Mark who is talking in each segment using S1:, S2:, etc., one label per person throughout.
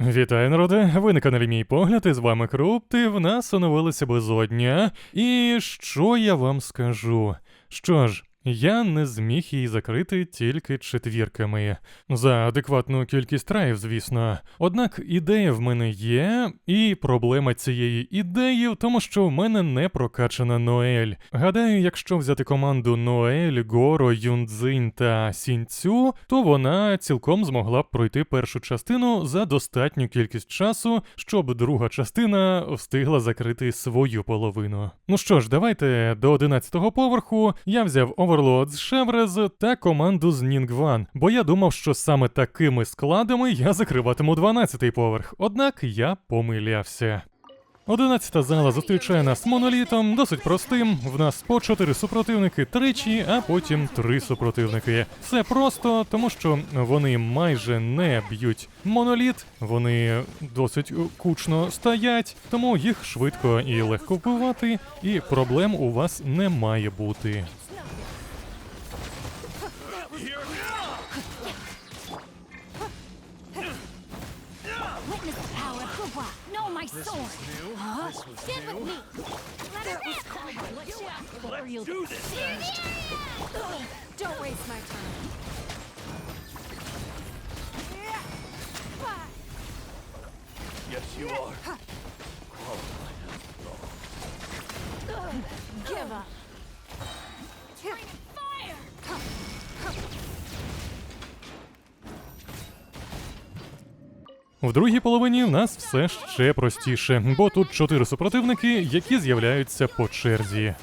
S1: Вітаю, народи! Ви на каналі Мій Погляд, і з вами Крупти. В нас оновилася безодня. І що я вам скажу? Що ж, я не зміг її закрити тільки четвірками. За адекватну кількість траїв, звісно. Однак ідея в мене є, і проблема цієї ідеї в тому, що в мене не прокачана Ноель. Гадаю, якщо взяти команду Ноель, Горо, Юнцзинь та Сінцю, то вона цілком змогла б пройти першу частину за достатню кількість часу, щоб друга частина встигла закрити свою половину. Ну що ж, давайте до 11-го поверху я взяв Overlord з Шеврез та команду з Нінгван, бо я думав, що саме такими складами я закриватиму 12-й поверх. Однак я помилявся. Одинадцята зала зустрічає нас монолітом, досить простим. В нас по чотири супротивники тричі, а потім три супротивники. Все просто, тому що вони майже не б'ють моноліт, вони досить кучно стоять, тому їх швидко і легко вбивати, і проблем у вас не має бути.
S2: This was new. Huh? This was Stand new. with me. Let that her was rip. cold. Let's, do Let's do, do this. The area. Don't waste my time.
S3: Yes, you are.
S1: В другій половині в нас все ще простіше, бо тут чотири супротивники, які з'являються по черзі.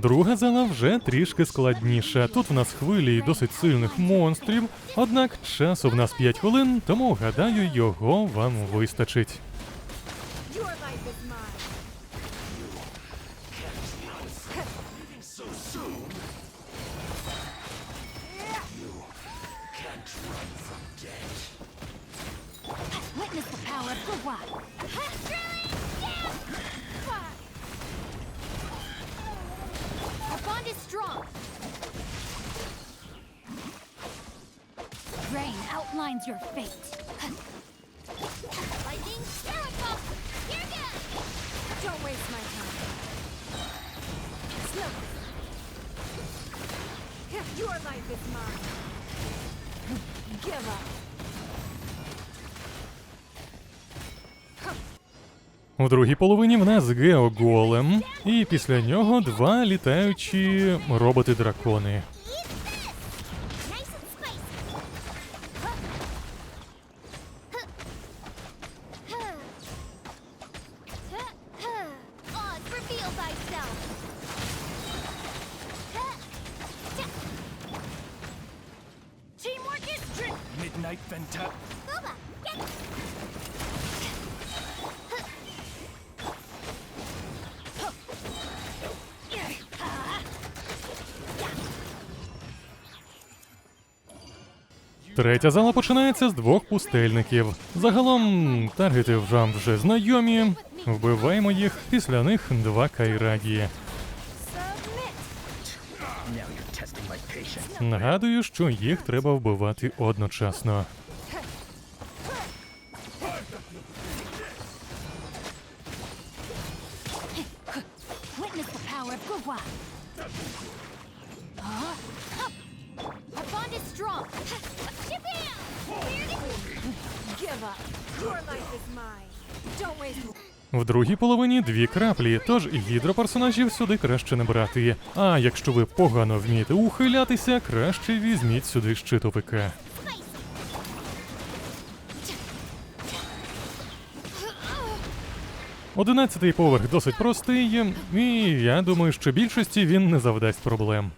S1: Друга зала вже трішки складніша. Тут в нас хвилі досить сильних монстрів, однак часу в нас 5 хвилин, тому гадаю, його вам вистачить.
S2: Witness the power of Gua. Strong. Rain outlines your fate. Lightning, Terracock, here goes. Don't waste my time. Slow. Your life is mine. Give up.
S1: У другій половині в нас Геоголем, і після нього два літаючі роботи-дракони.
S2: Nice and
S1: Третя зала починається з двох пустельників. Загалом таргети вам вже знайомі. Вбиваємо їх, після них два
S3: patience.
S1: Нагадую, що їх треба вбивати одночасно. Другій половині дві краплі, тож гідроперсонажів сюди краще не брати. А якщо ви погано вмієте ухилятися, краще візьміть сюди щитовика. Одинадцятий поверх досить простий, і я думаю, що більшості він не завдасть проблем.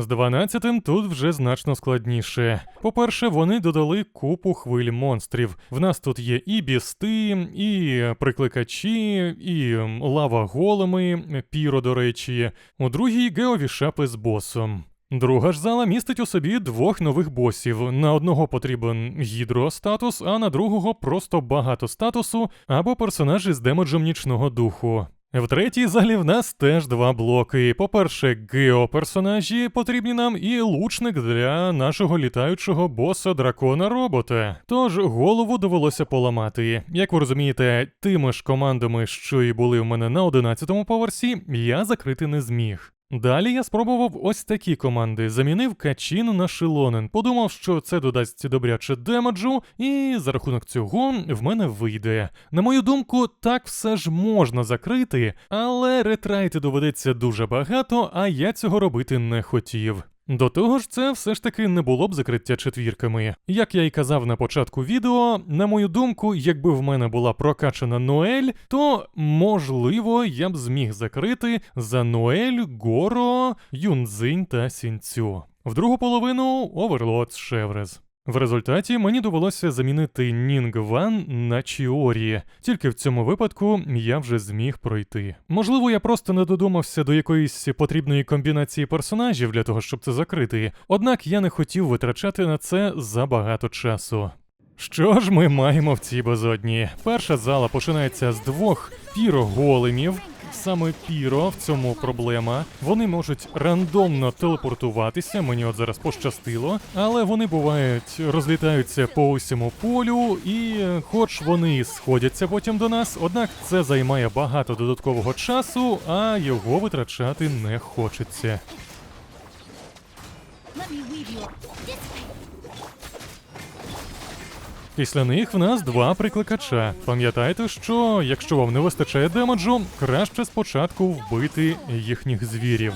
S1: З 12-тим тут вже значно складніше. По-перше, вони додали купу хвиль монстрів. В нас тут є і бісти, і прикликачі, і лава големи, піро, до речі. У другій геові шапи з босом. Друга ж зала містить у собі двох нових босів. На одного потрібен гідро-статус, а на другого просто багато статусу або персонажі з демеджем нічного духу. В третій залі в нас теж два блоки. По-перше, геоперсонажі потрібні нам, і лучник для нашого літаючого боса дракона робота. Тож голову довелося поламати. Як ви розумієте, тими ж командами, що і були в мене на 11-му поверсі, я закрити не зміг. Далі я спробував ось такі команди. Замінив качін на шилонен. Подумав, що це додасть добряче демеджу, і за рахунок цього в мене вийде. На мою думку, так все ж можна закрити, але ретрайти доведеться дуже багато, а я цього робити не хотів. До того ж, це все ж таки не було б закриття четвірками. Як я й казав на початку відео, на мою думку, якби в мене була прокачана Ноель, то можливо я б зміг закрити за Ноель, Горо, Юнзинь та Сінцю. В другу половину Оверлот Шеврез. В результаті мені довелося замінити Нінг Ван на Чіорі. Тільки в цьому випадку я вже зміг пройти. Можливо, я просто не додумався до якоїсь потрібної комбінації персонажів для того, щоб це закрити. Однак я не хотів витрачати на це забагато часу. Що ж ми маємо в цій безодні? Перша зала починається з двох піроголемів. Саме піро в цьому проблема. Вони можуть рандомно телепортуватися, мені от зараз пощастило, але вони бувають розлітаються по усьому полю, і е, хоч вони сходяться потім до нас, однак це займає багато додаткового часу, а його витрачати не хочеться. Після них в нас два прикликача. Пам'ятайте, що якщо вам не вистачає демеджу, краще спочатку вбити їхніх звірів.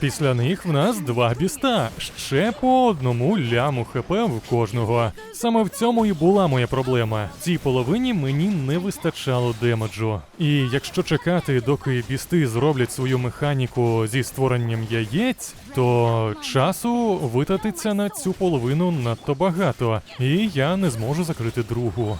S1: Після них в нас два біста, ще по одному ляму хп в кожного. Саме в цьому і була моя проблема. Цій половині мені не вистачало демеджу. І якщо чекати, доки бісти зроблять свою механіку зі створенням яєць, то часу витратиться на цю половину надто багато, і я не зможу закрити другу.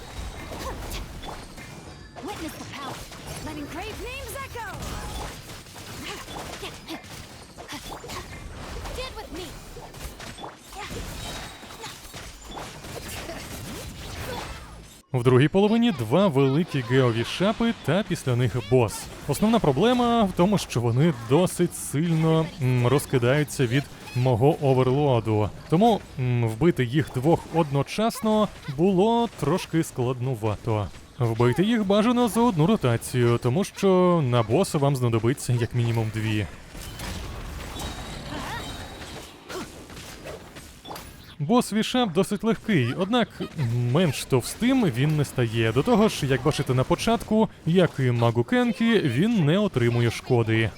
S1: В другій половині два великі геові шапи та після них бос. Основна проблема в тому, що вони досить сильно розкидаються від мого оверлоду. Тому вбити їх двох одночасно було трошки складнувато. Вбити їх бажано за одну ротацію, тому що на боса вам знадобиться як мінімум дві. Бос вішап досить легкий, однак менш товстим він не стає. До того ж, як бачите на початку, як і магу Кенкі, він не отримує шкоди.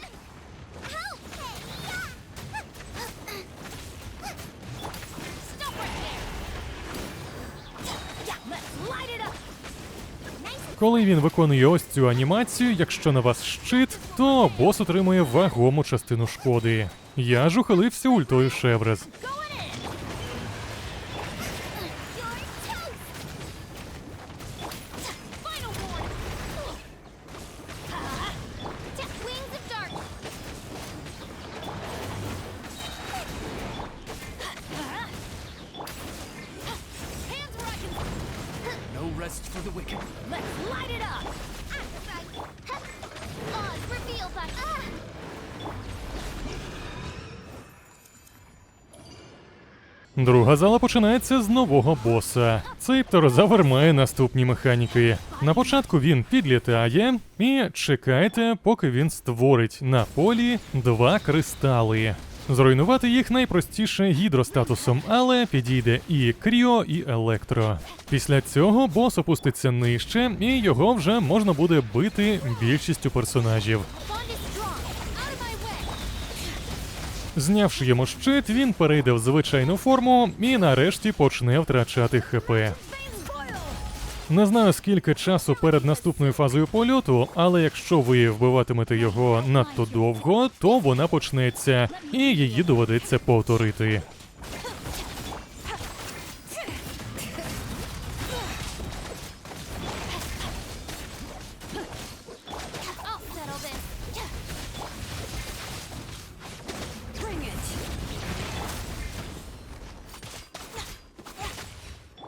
S1: Коли він виконує ось цю анімацію, якщо на вас щит, то бос отримує вагому частину шкоди. Я ж ухилився ультою Шеврез.
S3: Rest for the wicked.
S2: Let's light it up. Oz, reveal back. Ah!
S1: Друга зала починається з нового боса. Цей птерозавр має наступні механіки. На початку він підлітає і чекайте, поки він створить на полі два кристали. Зруйнувати їх найпростіше гідростатусом, але підійде і кріо, і електро. Після цього бос опуститься нижче, і його вже можна буде бити більшістю персонажів. Знявши йому щит, він перейде в звичайну форму і нарешті почне втрачати ХП. Не знаю скільки часу перед наступною фазою польоту, але якщо ви вбиватимете його надто довго, то вона почнеться, і її доведеться повторити.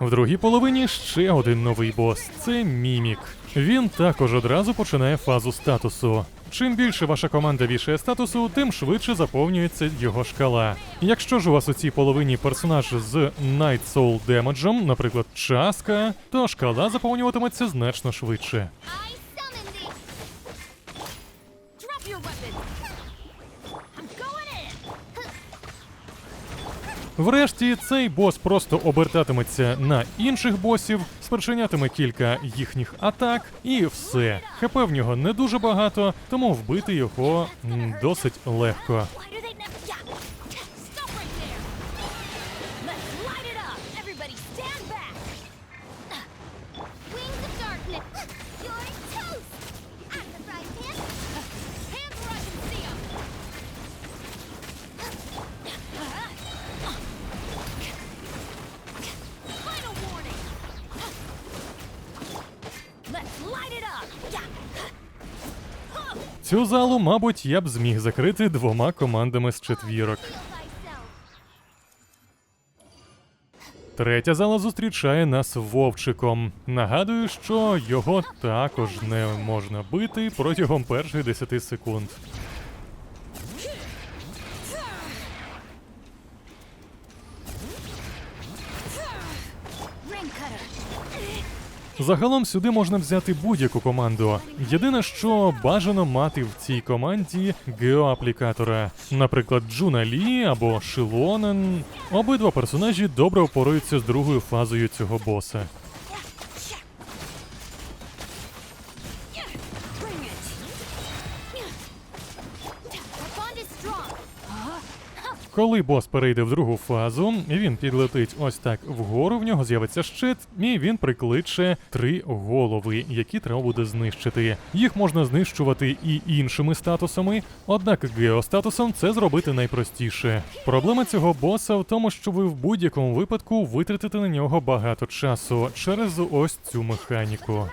S1: В другій половині ще один новий бос це мімік. Він також одразу починає фазу статусу. Чим більше ваша команда вішає статусу, тим швидше заповнюється його шкала. Якщо ж у вас у цій половині персонаж з Night Soul демеджем, наприклад, Часка, то шкала заповнюватиметься значно швидше. Врешті цей бос просто обертатиметься на інших босів, спричинятиме кілька їхніх атак, і все. ХП в нього не дуже багато, тому вбити його досить легко. Цю залу, мабуть, я б зміг закрити двома командами з четвірок. Третя зала зустрічає нас вовчиком. Нагадую, що його також не можна бити протягом перших 10 секунд. Загалом сюди можна взяти будь-яку команду. Єдине, що бажано мати в цій команді геоаплікатора, наприклад, Джуна Лі або Шилонен. Обидва персонажі добре опоруються з другою фазою цього боса. Коли бос перейде в другу фазу, він підлетить ось так вгору, в нього з'явиться щит, і він прикличе три голови, які треба буде знищити. Їх можна знищувати і іншими статусами, однак геостатусом це зробити найпростіше. Проблема цього боса в тому, що ви в будь-якому випадку витратите на нього багато часу через ось цю механіку.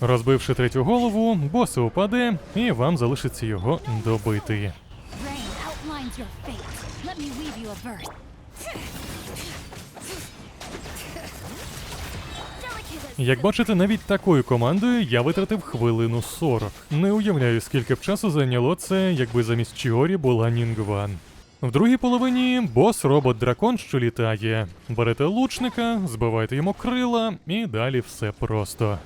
S1: Розбивши третю голову, бос упаде, і вам залишиться його добити. Як бачите, навіть такою командою я витратив хвилину 40. Не уявляю, скільки б часу зайняло це, якби замість Чіорі була Нінгван. В другій половині бос робот дракон, що літає. Берете лучника, збиваєте йому крила, і далі все просто.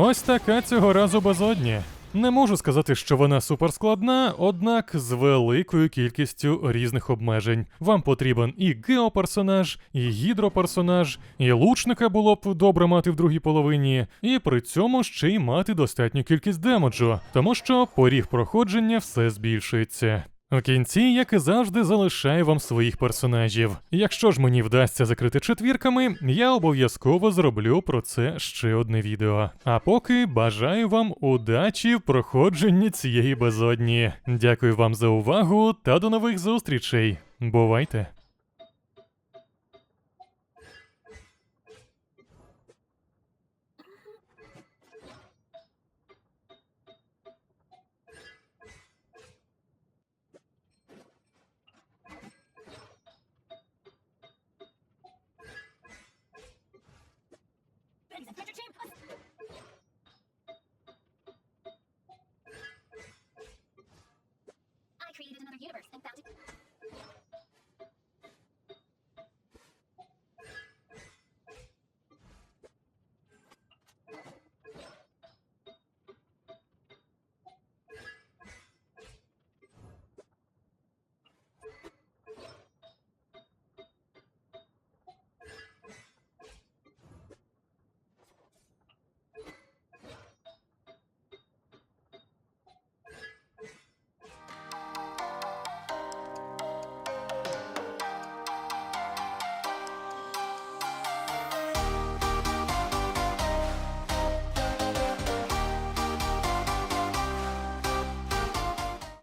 S1: Ось така цього разу безодня. Не можу сказати, що вона суперскладна, однак з великою кількістю різних обмежень. Вам потрібен і геоперсонаж, і гідроперсонаж, і лучника було б добре мати в другій половині, і при цьому ще й мати достатню кількість демеджу, тому що поріг проходження все збільшується. В кінці, як і завжди, залишаю вам своїх персонажів. Якщо ж мені вдасться закрити четвірками, я обов'язково зроблю про це ще одне відео. А поки бажаю вам удачі в проходженні цієї безодні. Дякую вам за увагу та до нових зустрічей. Бувайте!
S2: Mr. Champ,